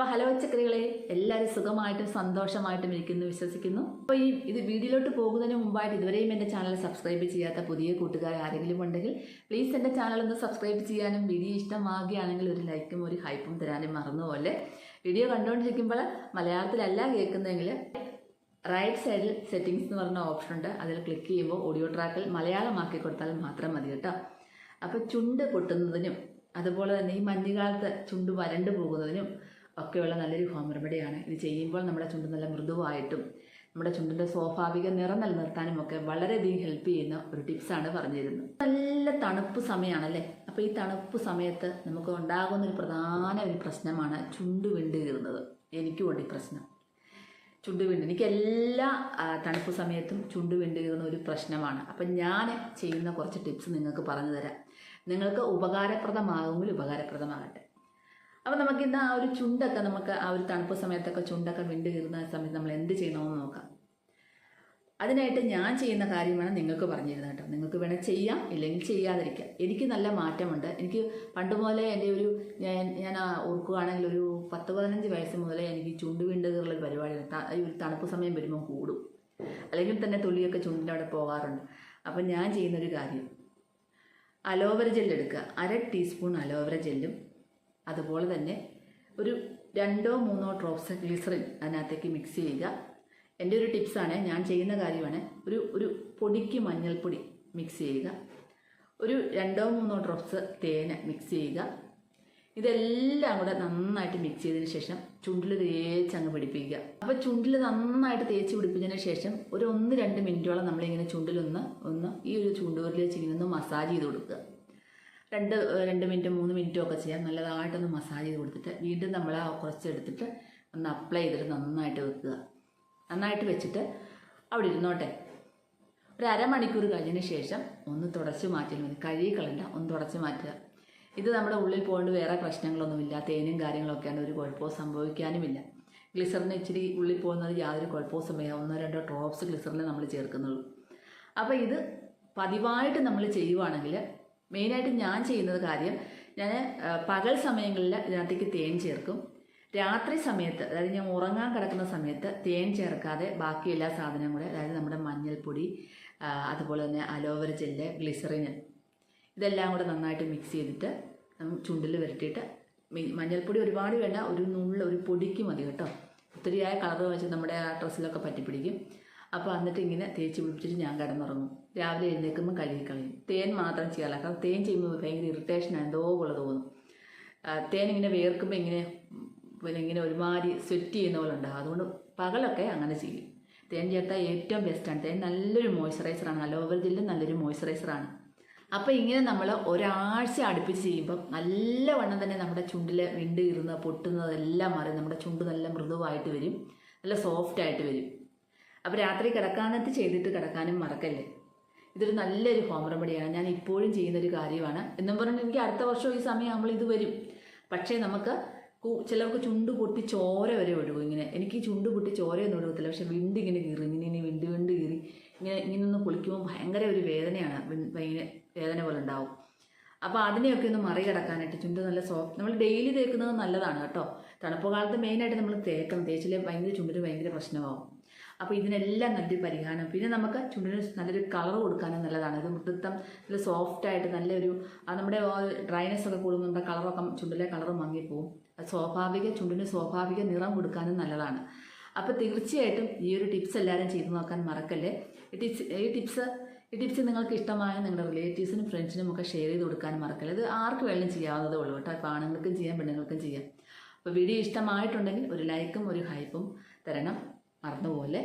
അപ്പോൾ ഹലോ പച്ചക്കറികളെ എല്ലാവരും സുഖമായിട്ടും സന്തോഷമായിട്ടും ഇരിക്കുന്നു വിശ്വസിക്കുന്നു. അപ്പോൾ ഈ ഇത് വീഡിയോയിലോട്ട് പോകുന്നതിന് മുമ്പായിട്ട് ഇതുവരെയും എന്റെ ചാനൽ സബ്സ്ക്രൈബ് ചെയ്യാത്ത പുതിയ കൂട്ടുകാർ ആരെങ്കിലും ഉണ്ടെങ്കിൽ പ്ലീസ് എന്റെ ചാനൽ ഒന്ന് സബ്സ്ക്രൈബ് ചെയ്യാനും വീഡിയോ ഇഷ്ടമാകുകയാണെങ്കിൽ ഒരു ലൈക്കും ഒരു ഹൈപ്പും തരാനും മറന്നുപോലെ വീഡിയോ കണ്ടുകൊണ്ടിരിക്കുമ്പോൾ മലയാളത്തിലല്ല കേൾക്കുന്നതെങ്കിൽ റൈറ്റ് സൈഡിൽ സെറ്റിങ്സ് എന്ന് പറഞ്ഞ ഓപ്ഷൻ ഉണ്ട്. അതിൽ ക്ലിക്ക് ചെയ്യുമ്പോൾ ഓഡിയോ ട്രാക്കിൽ മലയാളമാക്കി കൊടുത്താൽ മാത്രം മതി കേട്ടോ. അപ്പോൾ ചുണ്ട് പൊട്ടുന്നതിനും അതുപോലെ തന്നെ ഈ മഞ്ഞുകാലത്ത് ചുണ്ട് വരണ്ടു പോകുന്നതിനും ഒക്കെയുള്ള നല്ലൊരു ഹോം റെമഡിയാണ് ഇത് ചെയ്യുമ്പോൾ നമ്മുടെ ചുണ്ട് നല്ല മൃദുവായിട്ടും നമ്മുടെ ചുണ്ടിന്റെ സ്വാഭാവിക നിറം നിലനിർത്താനും ഒക്കെ വളരെയധികം ഹെൽപ്പ് ചെയ്യുന്ന ഒരു ടിപ്സാണ് പറഞ്ഞിരുന്നത്. നല്ല തണുപ്പ് സമയമാണല്ലേ അപ്പോൾ ഈ തണുപ്പ് സമയത്ത് നമുക്ക് ഉണ്ടാകുന്ന ഒരു പ്രധാന ഒരു പ്രശ്നമാണ് ചുണ്ട് വിണ്ട് കീറുന്നത് എനിക്കും ഉണ്ട് ഈ പ്രശ്നം. ചുണ്ട് വിണ്ട് എനിക്ക് എല്ലാ തണുപ്പ് സമയത്തും ചുണ്ട് വിണ്ട് കീറുന്ന ഒരു പ്രശ്നമാണ്. അപ്പം ഞാൻ ചെയ്യുന്ന കുറച്ച് ടിപ്സ് നിങ്ങൾക്ക് പറഞ്ഞു തരാം. നിങ്ങൾക്ക് ഉപകാരപ്രദമാകുമെങ്കിൽ ഉപകാരപ്രദമാകട്ടെ. അപ്പോൾ നമുക്ക് ഇന്ന് ആ ഒരു ചുണ്ടൊക്കെ നമുക്ക് ആ ഒരു തണുപ്പ് സമയത്തൊക്കെ ചുണ്ടൊക്കെ വിണ്ട് കീറുന്ന സമയത്ത് നമ്മൾ എന്ത് ചെയ്യണമെന്ന് നോക്കാം. അതിനായിട്ട് ഞാൻ ചെയ്യുന്ന കാര്യം വേണം നിങ്ങൾക്ക് പറഞ്ഞു തരുന്നത് കേട്ടോ. നിങ്ങൾക്ക് വേണേൽ ചെയ്യാം ഇല്ലെങ്കിൽ ചെയ്യാതിരിക്കാം. എനിക്ക് നല്ല മാറ്റമുണ്ട്. എനിക്ക് പണ്ട് മുതലേ എന്റെ ഒരു ഞാൻ ഞാൻ ആ ഓർക്കുകയാണെങ്കിൽ ഒരു പത്ത് പതിനഞ്ച് വയസ്സ് മുതലേ എനിക്ക് ചുണ്ട് വിണ്ടുകളുള്ള ഒരു പരിപാടിയാണ്. ഈ ഒരു തണുപ്പ് സമയം വരുമ്പോൾ കൂടും. അല്ലെങ്കിൽ തന്നെ തുള്ളിയൊക്കെ ചുണ്ടിന്റെ അവിടെ പോകാറുണ്ട്. അപ്പം ഞാൻ ചെയ്യുന്നൊരു കാര്യം. അലോവര ജെൽ എടുക്കുക അര ടീസ്പൂൺ അലോവര ജെല്ലും അതുപോലെ തന്നെ ഒരു രണ്ടോ മൂന്നോ ഡ്രോപ്സ് ഗ്ലിസറിൻ അതിനകത്തേക്ക് മിക്സ് ചെയ്യുക. എന്റെ ഒരു ടിപ്സാണ് ഞാൻ ചെയ്യുന്ന കാര്യമാണ് ഒരു ഒരു പൊടിക്ക് മഞ്ഞൾപ്പൊടി മിക്സ് ചെയ്യുക. ഒരു രണ്ടോ മൂന്നോ ഡ്രോപ്സ് തേന് മിക്സ് ചെയ്യുക. ഇതെല്ലാം കൂടെ നന്നായിട്ട് മിക്സ് ചെയ്തതിന് ശേഷം ചുണ്ടിൽ തേച്ച് അങ്ങ് പിടിപ്പിക്കുക. അപ്പോൾ ചുണ്ടിൽ നന്നായിട്ട് തേച്ച് പിടിപ്പിച്ചതിന് ശേഷം ഒരു ഒന്ന് രണ്ട് മിനിറ്റോളം നമ്മളിങ്ങനെ ചുണ്ടിലൊന്ന് ഒന്ന് ഈ ഒരു ചുണ്ടുവരിൽ വെച്ച് ഇങ്ങനെ ഒന്ന് മസാജ് ചെയ്ത് കൊടുക്കുക. രണ്ട് രണ്ട് മിനിറ്റ് മൂന്ന് മിനിറ്റും ഒക്കെ ചെയ്യാം. നല്ലതായിട്ടൊന്ന് മസാജ് ചെയ്ത് കൊടുത്തിട്ട് വീണ്ടും നമ്മൾ ആ കുറച്ചെടുത്തിട്ട് ഒന്ന് അപ്ലൈ ചെയ്തിട്ട് നന്നായിട്ട് വെക്കുക. നന്നായിട്ട് വെച്ചിട്ട് അവിടെ ഇരുന്നോട്ടെ. ഒരു അരമണിക്കൂർ കഴിഞ്ഞതിന് ശേഷം ഒന്ന് തുടച്ച് മാറ്റിയാൽ മതി. കഴുകി കളണ്ട ഒന്ന് തുടച്ച് മാറ്റുക. ഇത് നമ്മുടെ ഉള്ളിൽ പോകേണ്ട വേറെ പ്രശ്നങ്ങളൊന്നുമില്ല. തേനും കാര്യങ്ങളൊക്കെയാണ് ഒരു കുഴപ്പവും സംഭവിക്കാനുമില്ല. ഗ്ലിസറിന് ഇച്ചിരി ഉള്ളിൽ പോകുന്നത് യാതൊരു കുഴപ്പവും സംഭവിക്കാം ഒന്നോ രണ്ടോ ഡ്രോപ്സ് ഗ്ലിസറിനെ നമ്മൾ ചേർക്കുന്നുള്ളൂ. അപ്പോൾ ഇത് പതിവായിട്ട് നമ്മൾ ചെയ്യുവാണെങ്കിൽ മെയിനായിട്ട് ഞാൻ ചെയ്യുന്നത് കാര്യം ഞാൻ പകൽ സമയങ്ങളിൽ ഇതിനകത്തേക്ക് തേൻ ചേർക്കും. രാത്രി സമയത്ത് അതായത് ഞാൻ ഉറങ്ങാൻ കിടക്കുന്ന സമയത്ത് തേൻ ചേർക്കാതെ ബാക്കി എല്ലാ സാധനവും കൂടെ അതായത് നമ്മുടെ മഞ്ഞൾപ്പൊടി അതുപോലെ തന്നെ അലോവര ജെല്ല് ഗ്ലിസറിന് ഇതെല്ലാം കൂടെ നന്നായിട്ട് മിക്സ് ചെയ്തിട്ട് ചുണ്ടിൽ വരട്ടിയിട്ട് മഞ്ഞൾപ്പൊടി ഒരുപാട് വേണ്ട ഒരു നുള്ള ഒരു പൊടിക്ക് മതി കേട്ടോ. ഒത്തിരിയായ കളർ വെച്ച് നമ്മുടെ ആ ഡ്രസ്സിലൊക്കെ പറ്റിപ്പിടിക്കും. അപ്പോൾ എന്നിട്ട് ഇങ്ങനെ തേച്ച് പിടിപ്പിച്ചിട്ട് ഞാൻ കിടന്നുറങ്ങും. രാവിലെ എഴുന്നേൽക്കുമ്പോൾ കഴുകി കളയും. തേൻ മാത്രം ചെയ്യാറില്ല. കാരണം തേൻ ചെയ്യുമ്പോൾ ഭയങ്കര ഇറിറ്റേഷൻ എന്തോ പോലെ തോന്നും. തേൻ ഇങ്ങനെ വേർക്കുമ്പോൾ ഇങ്ങനെ പിന്നെ ഇങ്ങനെ ഒരുമാതിരി സ്വെറ്റ് ചെയ്യുന്ന പോലെ ഉണ്ടാകും അതുകൊണ്ട് പകലൊക്കെ അങ്ങനെ ചെയ്യും. തേൻ ചേർത്താൽ ഏറ്റവും ബെസ്റ്റാണ് തേൻ നല്ലൊരു മോയ്സ്ചറൈസറാണ് അലോവർ ജെല്ലും നല്ലൊരു മോയ്സ്ചറൈസറാണ് അപ്പോൾ ഇങ്ങനെ നമ്മൾ ഒരാഴ്ച അടുപ്പിച്ച് ചെയ്യുമ്പോൾ നല്ലവണ്ണം തന്നെ നമ്മുടെ ചുണ്ടിൽ വിണ്ട് കീറുന്നത് പൊട്ടുന്നത് എല്ലാം മാറി നമ്മുടെ ചുണ്ട് നല്ല മൃദുവായിട്ട് വരും. നല്ല സോഫ്റ്റായിട്ട് വരും. അപ്പോൾ രാത്രി കിടക്കാനത്ത് ചെയ്തിട്ട് കിടക്കാനും മറക്കല്ലേ? ഇതൊരു നല്ലൊരു ഹോം റെമഡിയാണ് ഞാൻ ഇപ്പോഴും ചെയ്യുന്നൊരു കാര്യമാണ്. എന്നും പറഞ്ഞാൽ എനിക്ക് അടുത്ത വർഷം ഈ സമയമാകുമ്പോൾ ഇത് വരും. പക്ഷേ നമുക്ക് ചിലർക്ക് ചുണ്ട് പൊട്ടി ചോര വരെ ഒഴുകും ഇങ്ങനെ. എനിക്ക് ചുണ്ട് പൊട്ടി ചോരയൊന്നും ഒഴുകത്തില്ല. പക്ഷെ വിണ്ട് ഇങ്ങനെ കീറി ഇങ്ങനെ ഇനി വിണ്ട് വിണ്ട് കീറി ഇങ്ങനെ ഇങ്ങനെ ഒന്ന് കുളിക്കുമ്പോൾ ഭയങ്കര ഒരു വേദനയാണ്. ഭയങ്കര വേദന പോലെ ഉണ്ടാവും. അപ്പോൾ അതിനെയൊക്കെ ഒന്ന് മറികടക്കാനായിട്ട് ചുണ്ട് നല്ല സോഫ്റ്റ് നമ്മൾ ഡെയിലി തേക്കുന്നത് നല്ലതാണ് കേട്ടോ. തണുപ്പ് കാലത്ത് മെയിനായിട്ട് നമ്മൾ തേക്കണം. തേച്ചിലെ ഭയങ്കര ചുണ്ടിന് ഭയങ്കര പ്രശ്നമാവും. അപ്പോൾ ഇതിനെല്ലാം നല്ലൊരു പരിഹാരം. പിന്നെ നമുക്ക് ചുണ്ടിന് നല്ലൊരു കളർ കൊടുക്കാനും നല്ലതാണ്. ഇത് മൃതത്വം നല്ല സോഫ്റ്റ് ആയിട്ട് നല്ലൊരു നമ്മുടെ ഡ്രൈനെസ് ഒക്കെ കൂടുമ്പോൾ കളറൊക്കെ ചുണ്ടിലെ കളർ മങ്ങിപ്പോവും. സ്വാഭാവിക ചുണ്ടിന് സ്വാഭാവിക നിറം കൊടുക്കാനും നല്ലതാണ്. അപ്പോൾ തീർച്ചയായിട്ടും ഈ ഒരു ടിപ്സ് എല്ലാവരും ചെയ്തു നോക്കാൻ മറക്കല്ലേ? ഈ ടിപ്സ് ഈ ടിപ്സ് ഈ ടിപ്സ് നിങ്ങൾക്ക് ഇഷ്ടമായ നിങ്ങളുടെ റിലേറ്റീവ്സിനും ഫ്രണ്ട്സിനും ഒക്കെ ഷെയർ ചെയ്ത് കൊടുക്കാൻ മറക്കല്ലേ? ഇത് ആർക്ക് വേണമെങ്കിലും ചെയ്യാവുന്നതേ ഉള്ളൂ കേട്ടോ. ഇപ്പോൾ ആണുങ്ങൾക്കും ചെയ്യാം പെണ്ണുങ്ങൾക്കും ചെയ്യാം. അപ്പോൾ വീഡിയോ ഇഷ്ടമായിട്ടുണ്ടെങ്കിൽ ഒരു ലൈക്കും ഒരു ഹൈപ്പും തരണം. മറന്നുപോലെ